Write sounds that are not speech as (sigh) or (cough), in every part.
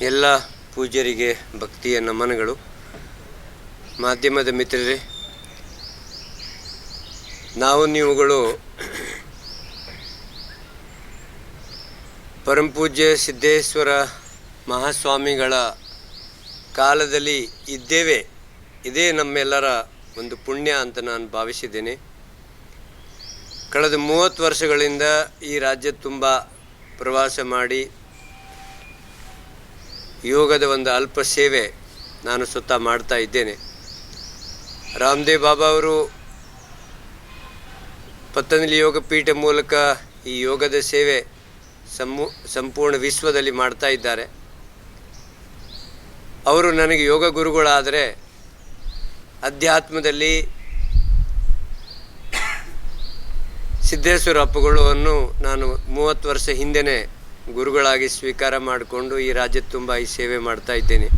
ಎಲ್ಲ ಪೂಜ್ಯರಿಗೆ ಭಕ್ತಿಯ ನಮನಗಳು. ಮಾಧ್ಯಮದ ಮಿತ್ರರೇ, ನಾವು ನೀವುಗಳು ಪರಮಪೂಜ್ಯ ಸಿದ್ದೇಶ್ವರ ಮಹಾಸ್ವಾಮಿಗಳ ಕಾಲದಲ್ಲಿ ಇದ್ದೇವೆ. ಇದೇ ನಮ್ಮೆಲ್ಲರ ಒಂದು ಪುಣ್ಯ ಅಂತ ನಾನು ಭಾವಿಸಿದ್ದೇನೆ. ಕಳೆದ ಮೂವತ್ತು ವರ್ಷಗಳಿಂದ ಈ ರಾಜ್ಯ ತುಂಬ ಪ್ರವಾಸ ಮಾಡಿ ಯೋಗದ ಒಂದು ಅಲ್ಪ ಸೇವೆ ನಾನು ಸುತ್ತ ಮಾಡ್ತಾ ಇದ್ದೇನೆ. ರಾಮದೇವ್ ಬಾಬಾ ಅವರು ಪತಂಜಲಿ ಯೋಗ ಪೀಠ ಮೂಲಕ ಈ ಯೋಗದ ಸೇವೆ ಸಮೂ, ಸಂಪೂರ್ಣ ವಿಶ್ವದಲ್ಲಿ ಮಾಡ್ತಾ ಇದ್ದಾರೆ. ಅವರು ನನಗೆ ಯೋಗ ಗುರುಗಳಾದರೆ ಅಧ್ಯಾತ್ಮದಲ್ಲಿ ಸಿದ್ದೇಶ್ವರ ಅಪ್ಪುಗಳನ್ನು ನಾನು ಮೂವತ್ತು ವರ್ಷ ಹಿಂದೆನೇ ಗುರುಗಳಾಗಿ ಸ್ವೀಕಾರ ಮಾಡಿಕೊಂಡು ಈ ರಾಜ್ಯ ತುಂಬ ಈ ಸೇವೆ ಮಾಡ್ತಾ ಇದ್ದೇನೆ.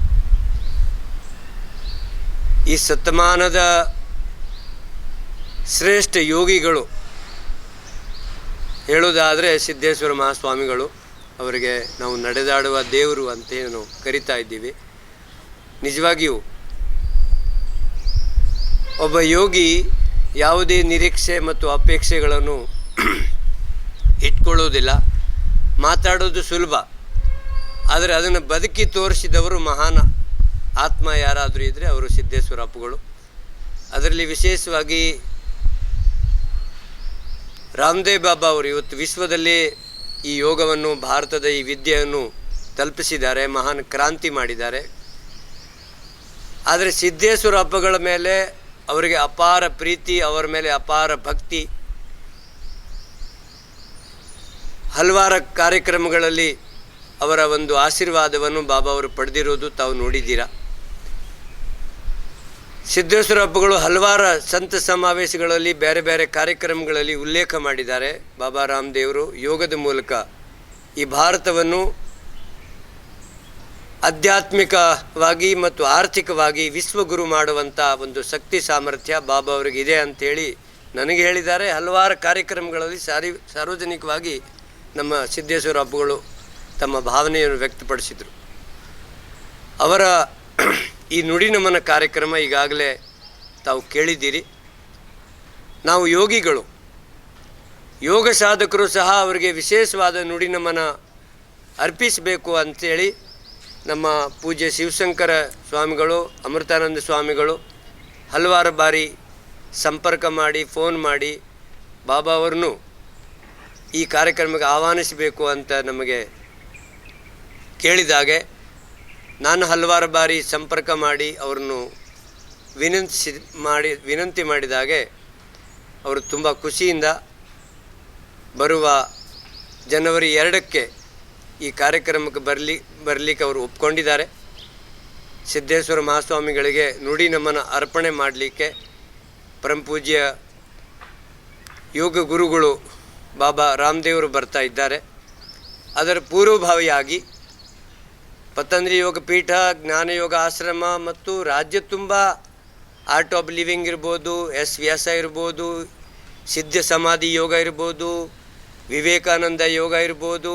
ಈ ಶತಮಾನದ ಶ್ರೇಷ್ಠ ಯೋಗಿಗಳು ಹೇಳುವುದಾದರೆ ಸಿದ್ದೇಶ್ವರ ಮಹಾಸ್ವಾಮಿಗಳು. ಅವರಿಗೆ ನಾವು ನಡೆದಾಡುವ ದೇವರು ಅಂತ ಏನು ಕರಿತಾ ಇದ್ದೀವಿ. ನಿಜವಾಗಿಯೂ ಒಬ್ಬ ಯೋಗಿ ಯಾವುದೇ ನಿರೀಕ್ಷೆ ಮತ್ತು ಅಪೇಕ್ಷೆಗಳನ್ನು (clears throat) ಇಟ್ಕೊಳ್ಳೋದಿಲ್ಲ ಮಾತಾಡೋದು ಸುಲಭ. ಆದರೆ ಅದನ್ನು ಬದುಕಿ ತೋರಿಸಿದವರು ಮಹಾನ ಆತ್ಮ ಯಾರಾದರೂ ಇದ್ದರೆ ಅವರು ಸಿದ್ದೇಶ್ವರ ಅಪ್ಪುಗಳು. ಅದರಲ್ಲಿ ವಿಶೇಷವಾಗಿ ರಾಮದೇವ್ ಬಾಬಾ ಅವರು ಇವತ್ತು ವಿಶ್ವದಲ್ಲಿ ಈ ಯೋಗವನ್ನು, ಭಾರತದ ಈ ವಿದ್ಯೆಯನ್ನು ತಲುಪಿಸಿದ್ದಾರೆ, ಮಹಾನ್ ಕ್ರಾಂತಿ ಮಾಡಿದ್ದಾರೆ. ಆದರೆ ಸಿದ್ದೇಶ್ವರ ಹಬ್ಬಗಳ ಮೇಲೆ ಅವರಿಗೆ ಅಪಾರ ಪ್ರೀತಿ, ಅವರ ಮೇಲೆ ಅಪಾರ ಭಕ್ತಿ ಹಲವಾರು ಕಾರ್ಯಕ್ರಮಗಳಲ್ಲಿ ಅವರ ಒಂದು ಆಶೀರ್ವಾದವನ್ನು ಬಾಬಾ ಅವರು ಪಡೆದಿರೋದು ತಾವು ನೋಡಿದ್ದೀರಾ? ಸಿದ್ದೇಶ್ವರ ಹಬ್ಬಗಳು ಹಲವಾರು ಸಂತ ಸಮಾವೇಶಗಳಲ್ಲಿ ಬೇರೆ ಬೇರೆ ಕಾರ್ಯಕ್ರಮಗಳಲ್ಲಿ ಉಲ್ಲೇಖ ಮಾಡಿದ್ದಾರೆ. ಬಾಬಾ ರಾಮದೇವರು ಯೋಗದ ಮೂಲಕ ಈ ಭಾರತವನ್ನು ಆಧ್ಯಾತ್ಮಿಕವಾಗಿ ಮತ್ತು ಆರ್ಥಿಕವಾಗಿ ವಿಶ್ವಗುರು ಮಾಡುವಂಥ ಒಂದು ಶಕ್ತಿ ಸಾಮರ್ಥ್ಯ ಬಾಬಾ ಅವರಿಗಿದೆ ಅಂಥೇಳಿ ನನಗೆ ಹೇಳಿದ್ದಾರೆ. ಹಲವಾರು ಕಾರ್ಯಕ್ರಮಗಳಲ್ಲಿ ಸಾರಿ ಸಾರ್ವಜನಿಕವಾಗಿ ನಮ್ಮ ಸಿದ್ದೇಶ್ವರ ಹಬ್ಬಗಳು ತಮ್ಮ ಭಾವನೆಯನ್ನು ವ್ಯಕ್ತಪಡಿಸಿದರು. ಅವರ ಈ ನುಡಿ ನಮನ ಕಾರ್ಯಕ್ರಮ ಈಗಾಗಲೇ ತಾವು ಕೇಳಿದ್ದೀರಿ. ನಾವು ಯೋಗಿಗಳು. ಯೋಗ ಸಾಧಕರು ಸಹ ಅವರಿಗೆ ವಿಶೇಷವಾದ ನುಡಿ ನಮನ ಅರ್ಪಿಸಬೇಕು ಅಂಥೇಳಿ ನಮ್ಮ ಪೂಜ್ಯ ಶಿವಶಂಕರ ಸ್ವಾಮಿಗಳು, ಅಮೃತಾನಂದ ಸ್ವಾಮಿಗಳು ಹಲವಾರು ಬಾರಿ ಸಂಪರ್ಕ ಮಾಡಿ, ಫೋನ್ ಮಾಡಿ, ಬಾಬಾ ಅವ್ರನ್ನೂ ಈ ಕಾರ್ಯಕ್ರಮಕ್ಕೆ ಆಹ್ವಾನಿಸಬೇಕು ಅಂತ ನಮಗೆ ಕೇಳಿದಾಗೆ ನಾನು ಹಲವಾರು ಬಾರಿ ಸಂಪರ್ಕ ಮಾಡಿ ಅವರನ್ನು ವಿನಂತಿಸಿ ಮಾಡಿ, ವಿನಂತಿ ಮಾಡಿದಾಗೆ ಅವರು ತುಂಬ ಖುಷಿಯಿಂದ ಬರುವ ಜನವರಿ ಎರಡಕ್ಕೆ ಈ ಕಾರ್ಯಕ್ರಮಕ್ಕೆ ಬರಲಿ, ಬರಲಿಕ್ಕೆ ಅವರು ಒಪ್ಕೊಂಡಿದ್ದಾರೆ. ಸಿದ್ದೇಶ್ವರ ಮಹಾಸ್ವಾಮಿಗಳಿಗೆ ನುಡಿ ನಮನ ಅರ್ಪಣೆ ಮಾಡಲಿಕ್ಕೆ ಪರಮಪೂಜ್ಯ ಯೋಗ ಗುರುಗಳು ಬಾಬಾ ರಾಮದೇವರು ಬರ್ತಾ ಇದ್ದಾರೆ. ಅದರ ಪೂರ್ವಭಾವಿಯಾಗಿ ಪತಂಜಲಿ ಯೋಗ ಪೀಠ ಜ್ಞಾನಯೋಗ ಆಶ್ರಮ ಮತ್ತು ರಾಜ್ಯ ತುಂಬ ಆರ್ಟ್ ಆಫ್ ಲಿವಿಂಗ್ ಇರ್ಬೋದು, ಎಸ್ ವ್ಯಾಸ ಇರ್ಬೋದು, ಸಿದ್ಧ ಸಮಾಧಿ ಯೋಗ ಇರ್ಬೋದು, ವಿವೇಕಾನಂದ ಯೋಗ ಇರ್ಬೋದು,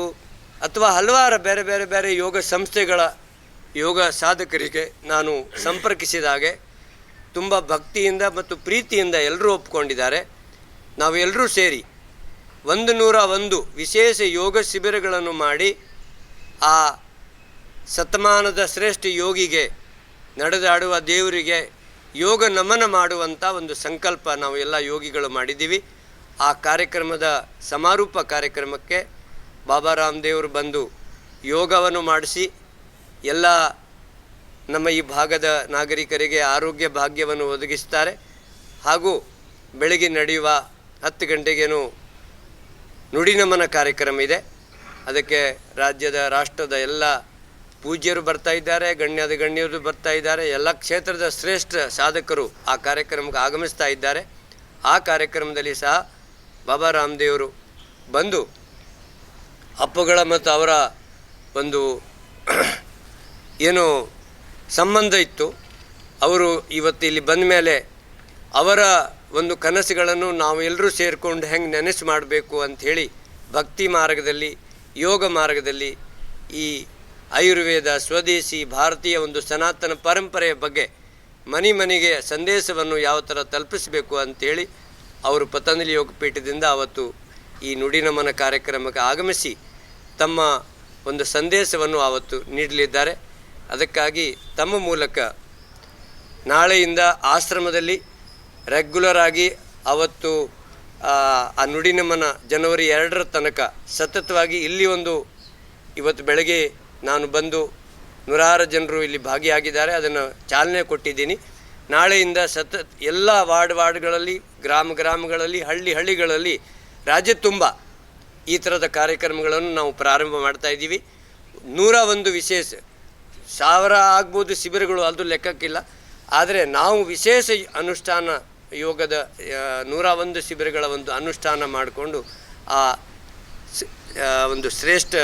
ಅಥವಾ ಹಲವಾರು ಬೇರೆ ಬೇರೆ ಬೇರೆ ಯೋಗ ಸಂಸ್ಥೆಗಳ ಯೋಗ ಸಾಧಕರಿಗೆ ನಾನು ಸಂಪರ್ಕಿಸಿದಾಗೆ ತುಂಬ ಭಕ್ತಿಯಿಂದ ಮತ್ತು ಪ್ರೀತಿಯಿಂದ ಎಲ್ಲರೂ ಒಪ್ಪಿಕೊಂಡಿದ್ದಾರೆ ನಾವೆಲ್ಲರೂ ಸೇರಿ ಒಂದು ನೂರ ಒಂದು ವಿಶೇಷ ಯೋಗ ಶಿಬಿರಗಳನ್ನು ಮಾಡಿ ಆ ಶತಮಾನದ ಶ್ರೇಷ್ಠ ಯೋಗಿಗೆ ನಡೆದಾಡುವ ದೇವರಿಗೆ ಯೋಗ ನಮನ ಮಾಡುವಂಥ ಒಂದು ಸಂಕಲ್ಪ ನಾವು ಎಲ್ಲ ಯೋಗಿಗಳು ಮಾಡಿದ್ದೀವಿ. ಆ ಕಾರ್ಯಕ್ರಮದ ಸಮಾರೋಪ ಕಾರ್ಯಕ್ರಮಕ್ಕೆ ಬಾಬಾ ರಾಮದೇವರು ಬಂದು ಯೋಗವನ್ನು ಮಾಡಿಸಿ ಎಲ್ಲ ನಮ್ಮ ಈ ಭಾಗದ ನಾಗರಿಕರಿಗೆ ಆರೋಗ್ಯ ಭಾಗ್ಯವನ್ನು ಒದಗಿಸ್ತಾರೆ. ಹಾಗೂ ಬೆಳಗ್ಗೆ ನಡೆಯುವ ಹತ್ತು ಗಂಟೆಗೇನು ನುಡಿನಮನ ಕಾರ್ಯಕ್ರಮ ಇದೆ. ಅದಕ್ಕೆ ರಾಜ್ಯದ, ರಾಷ್ಟ್ರದ ಎಲ್ಲ ಪೂಜ್ಯರು ಬರ್ತಾ ಇದ್ದಾರೆ, ಗಣ್ಯದ ಗಣ್ಯರು ಬರ್ತಾ ಇದ್ದಾರೆ, ಎಲ್ಲ ಕ್ಷೇತ್ರದ ಶ್ರೇಷ್ಠ ಸಾಧಕರು ಆ ಕಾರ್ಯಕ್ರಮಕ್ಕೆ ಆಗಮಿಸ್ತಾ ಇದ್ದಾರೆ. ಆ ಕಾರ್ಯಕ್ರಮದಲ್ಲಿ ಸಹ ಬಾಬಾ ರಾಮದೇವರು ಬಂದು ಅಪ್ಪಗಳ ಮತ್ತು ಅವರ ಒಂದು (clears throat) ಏನು ಸಂಬಂಧ ಇತ್ತು. ಅವರು ಇವತ್ತು ಇಲ್ಲಿ ಬಂದ ಮೇಲೆ ಅವರ ಒಂದು ಕನಸುಗಳನ್ನು ನಾವು ಎಲ್ಲರೂ ಸೇರಿಕೊಂಡು ಹೆಂಗೆ ನೆನೆಸು ಮಾಡಬೇಕು ಅಂಥೇಳಿ ಭಕ್ತಿ ಮಾರ್ಗದಲ್ಲಿ, ಯೋಗ ಮಾರ್ಗದಲ್ಲಿ ಈ ಆಯುರ್ವೇದ ಸ್ವದೇಶಿ ಭಾರತೀಯ ಒಂದು ಸನಾತನ ಪರಂಪರೆಯ ಬಗ್ಗೆ ಮನೆ ಮನೆಗೆ ಸಂದೇಶವನ್ನು ಯಾವ ಥರ ತಲುಪಿಸಬೇಕು ಅಂಥೇಳಿ ಅವರು ಪತಂಜಲಿ ಯೋಗಪೀಠದಿಂದ ಅವತ್ತು ಈ ನುಡಿನಮನ ಕಾರ್ಯಕ್ರಮಕ್ಕೆ ಆಗಮಿಸಿ ತಮ್ಮ ಒಂದು ಸಂದೇಶವನ್ನು ಆವತ್ತು ನೀಡಲಿದ್ದಾರೆ. ಅದಕ್ಕಾಗಿ ತಮ್ಮ ಮೂಲಕ ನಾಳೆಯಿಂದ ಆಶ್ರಮದಲ್ಲಿ ರೆಗ್ಯುಲರ್ ಆಗಿ ಅವತ್ತು ಆ, ನುಡಿ ನುಡಿನಮನ ಜನವರಿ ಎರಡರ ತನಕ ಸತತವಾಗಿ ಇಲ್ಲಿ ಒಂದು ಇವತ್ತು ಬೆಳಗ್ಗೆ ನಾನು ಬಂದು ನೂರಾರು ಜನರು ಇಲ್ಲಿ ಭಾಗಿಯಾಗಿದ್ದಾರೆ ಅದನ್ನು ಚಾಲನೆ ಕೊಟ್ಟಿದ್ದೀನಿ. ನಾಳೆಯಿಂದ ಸತತ್ ಎಲ್ಲ ವಾರ್ಡ್ ವಾರ್ಡ್ಗಳಲ್ಲಿ ಗ್ರಾಮ ಗ್ರಾಮಗಳಲ್ಲಿ ಹಳ್ಳಿ ಹಳ್ಳಿಗಳಲ್ಲಿ ರಾಜ್ಯ ತುಂಬ ಈ ಥರದ ಕಾರ್ಯಕ್ರಮಗಳನ್ನು ನಾವು ಪ್ರಾರಂಭ ಮಾಡ್ತಾ ಇದ್ದೀವಿ. ನೂರ ಒಂದು ವಿಶೇಷ ಸಾವಿರ ಆಗ್ಬೋದು ಶಿಬಿರಗಳು ಅದು ಲೆಕ್ಕಕ್ಕಿಲ್ಲ. ಆದರೆ ನಾವು ವಿಶೇಷ ಅನುಷ್ಠಾನ ಯೋಗದ ನೂರ ಒಂದು ಶಿಬಿರಗಳ ಒಂದು ಅನುಷ್ಠಾನ ಮಾಡಿಕೊಂಡು ಆ ಒಂದು ಶ್ರೇಷ್ಠ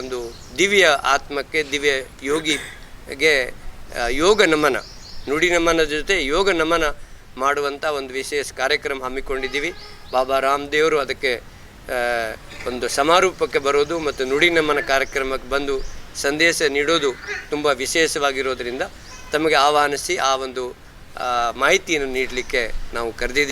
ಒಂದು ದಿವ್ಯ ಆತ್ಮಕ್ಕೆ, ದಿವ್ಯ ಯೋಗಿಗೆ ಯೋಗ ನಮನ, ನುಡಿ ನಮನ ಜೊತೆ ಯೋಗ ನಮನ ಮಾಡುವಂಥ ಒಂದು ವಿಶೇಷ ಕಾರ್ಯಕ್ರಮ ಹಮ್ಮಿಕೊಂಡಿದ್ದೀವಿ. ಬಾಬಾ ರಾಮದೇವರು ಅದಕ್ಕೆ ಒಂದು ಸಮಾರೋಪಕ್ಕೆ ಬರೋದು ಮತ್ತು ನುಡಿ ನಮನ ಕಾರ್ಯಕ್ರಮಕ್ಕೆ ಬಂದು ಸಂದೇಶ ನೀಡೋದು ತುಂಬ ವಿಶೇಷವಾಗಿರೋದರಿಂದ ತಮಗೆ ಆಹ್ವಾನಿಸಿ ಆ ಒಂದು ಮಾಹಿತಿಯನ್ನು ನೀಡಲಿಕ್ಕೆ ನಾವು ಕರೆದಿದ್ದೀವಿ.